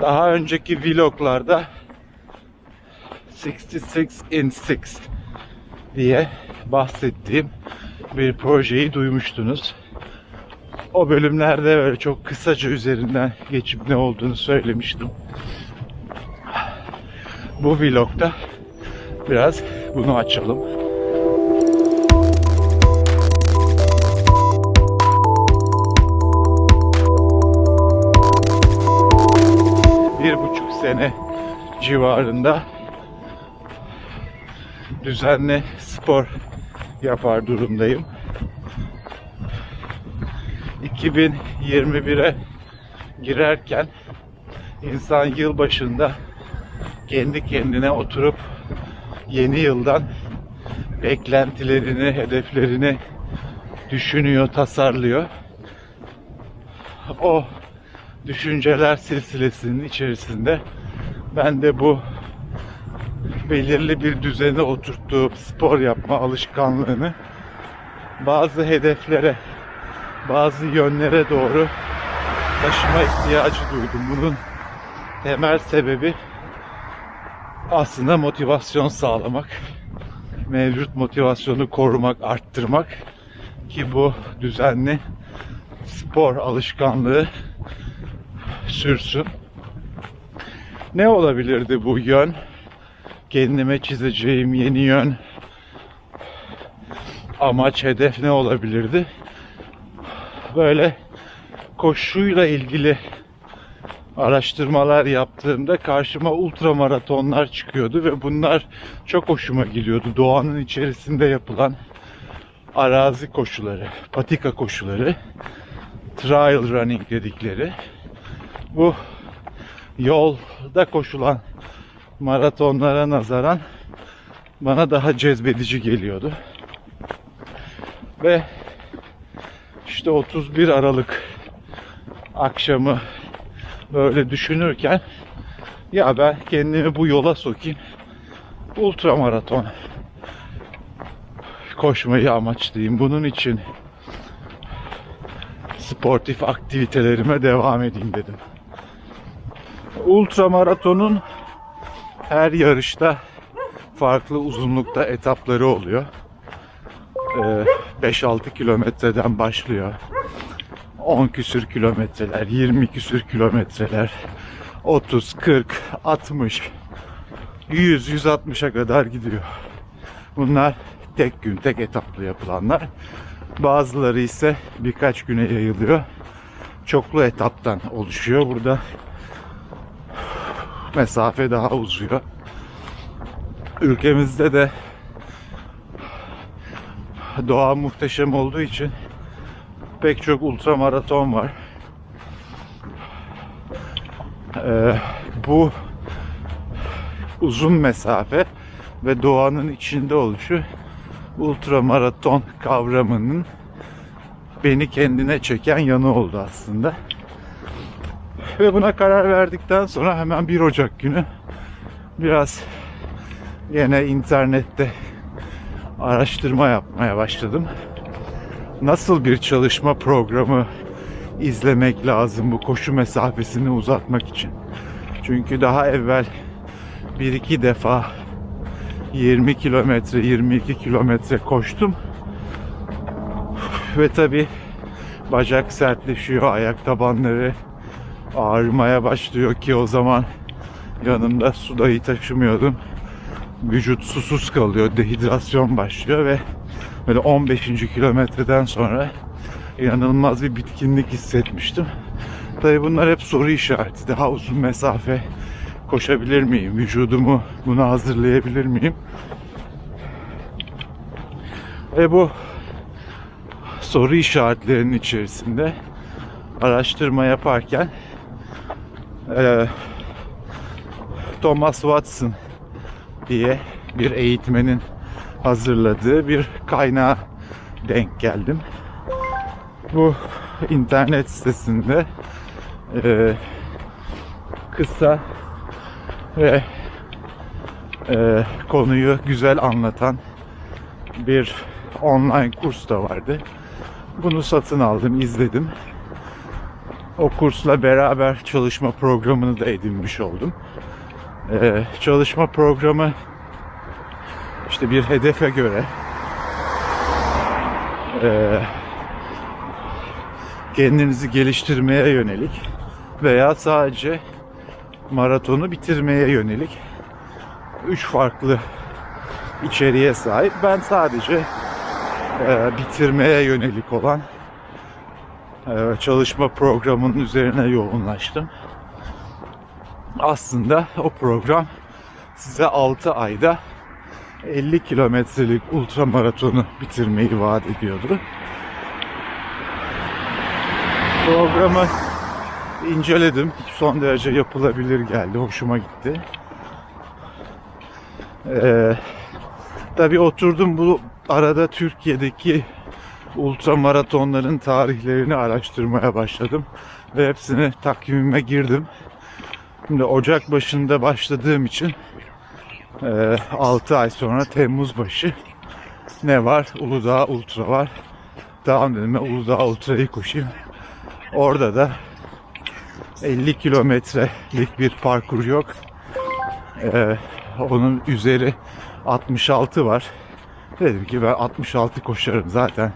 Daha önceki vloglarda 66 in 6 diye bahsettiğim bir projeyi duymuştunuz. O bölümlerde böyle çok kısaca üzerinden geçip ne olduğunu söylemiştim. Bu vlogda biraz bunu açalım. Bir buçuk sene civarında düzenli spor yapar durumdayım. 2021'e girerken insan yıl başında kendi kendine oturup yeni yıldan beklentilerini, hedeflerini düşünüyor, tasarlıyor. O düşünceler silsilesinin içerisinde ben de bu belirli bir düzene oturttuğum spor yapma alışkanlığını bazı hedeflere, bazı yönlere doğru taşıma ihtiyacı duydum. Bunun temel sebebi aslında motivasyon sağlamak. Mevcut motivasyonu korumak, arttırmak ki bu düzenli spor alışkanlığı sürsün. Ne olabilirdi bu yön? Kendime çizeceğim yeni yön, amaç, hedef ne olabilirdi? Böyle koşuyla ilgili araştırmalar yaptığımda karşıma ultramaratonlar çıkıyordu ve bunlar çok hoşuma gidiyordu. Doğanın içerisinde yapılan arazi koşuları, patika koşuları, trail running dedikleri. Bu yolda koşulan maratonlara nazaran bana daha cezbedici geliyordu. Ve işte 31 Aralık akşamı böyle düşünürken ya ben kendimi bu yola sokayım. Ultramaraton koşmayı amaçlayayım. Bunun için sportif aktivitelerime devam edeyim dedim. Ultramaratonun her yarışta farklı uzunlukta etapları oluyor. Ee, 5-6 kilometreden başlıyor. 10 küsür kilometreler, 20 küsür kilometreler, 30, 40, 60, 100, 160'a kadar gidiyor. Bunlar tek gün, tek etaplı yapılanlar. Bazıları ise birkaç güne yayılıyor. Çoklu etaptan oluşuyor. Burada mesafe daha uzuyor. Ülkemizde de doğa muhteşem olduğu için pek çok ultramaraton var. Ee, bu uzun mesafe ve doğanın içinde oluşu ultramaraton kavramının beni kendine çeken yanı oldu aslında. Ve buna karar verdikten sonra hemen 1 Ocak günü biraz yine internette araştırma yapmaya başladım. Nasıl bir çalışma programı izlemek lazım bu koşu mesafesini uzatmak için? Çünkü daha evvel bir iki defa 20 kilometre, 22 kilometre koştum. Ve tabi bacak sertleşiyor, ayak tabanları ağrımaya başlıyor ki o zaman yanımda su dahi taşımıyordum. Vücut susuz kalıyor, dehidrasyon başlıyor ve böyle 15. kilometreden sonra inanılmaz bir bitkinlik hissetmiştim. Tabi bunlar hep soru işareti. Daha uzun mesafe koşabilir miyim? Vücudumu buna hazırlayabilir miyim? Ve bu soru işaretlerinin içerisinde araştırma yaparken eee, Thomas Watson diye bir eğitmenin hazırladığı bir kaynağa denk geldim. Bu internet sitesinde eee, kısa ve eee, konuyu güzel anlatan bir online kurs da vardı. Bunu satın aldım, izledim. O kursla beraber çalışma programını da edinmiş oldum. Ee, çalışma programı işte bir hedefe göre e, kendinizi geliştirmeye yönelik veya sadece maratonu bitirmeye yönelik üç farklı içeriğe sahip. Ben sadece e, bitirmeye yönelik olan çalışma programının üzerine yoğunlaştım. Aslında o program size 6 ayda 50 kilometrelik ultra maratonu bitirmeyi vaat ediyordu. Programı inceledim. Son derece yapılabilir geldi. Hoşuma gitti. Ee, tabii oturdum bu arada Türkiye'deki ultra maratonların tarihlerini araştırmaya başladım. Ve hepsini takvimime girdim. Şimdi Ocak başında başladığım için 6 ay sonra Temmuz başı ne var? Uludağ Ultra var. Tamam dedim ben Uludağ Ultra'yı koşayım. Orada da 50 kilometrelik bir parkur yok. Ee, onun üzeri 66 var. Dedim ki ben 66 koşarım zaten.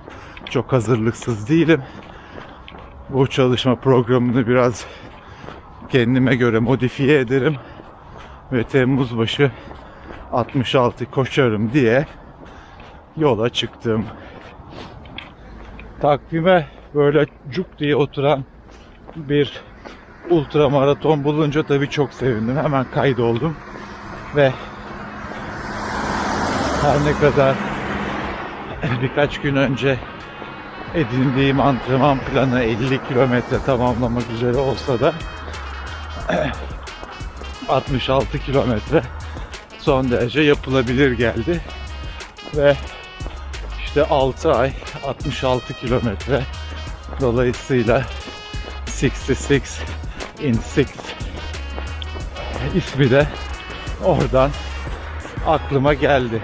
Çok hazırlıksız değilim. Bu çalışma programını biraz kendime göre modifiye ederim. Ve Temmuz başı 66 koşarım diye yola çıktım. Takvime böyle cuk diye oturan bir ultra maraton bulunca tabii çok sevindim. Hemen kaydoldum ve her ne kadar birkaç gün önce edindiğim antrenman planı 50 kilometre tamamlamak üzere olsa da 66 kilometre son derece yapılabilir geldi. Ve işte 6 ay 66 kilometre dolayısıyla 66 in 6 ismi de oradan aklıma geldi.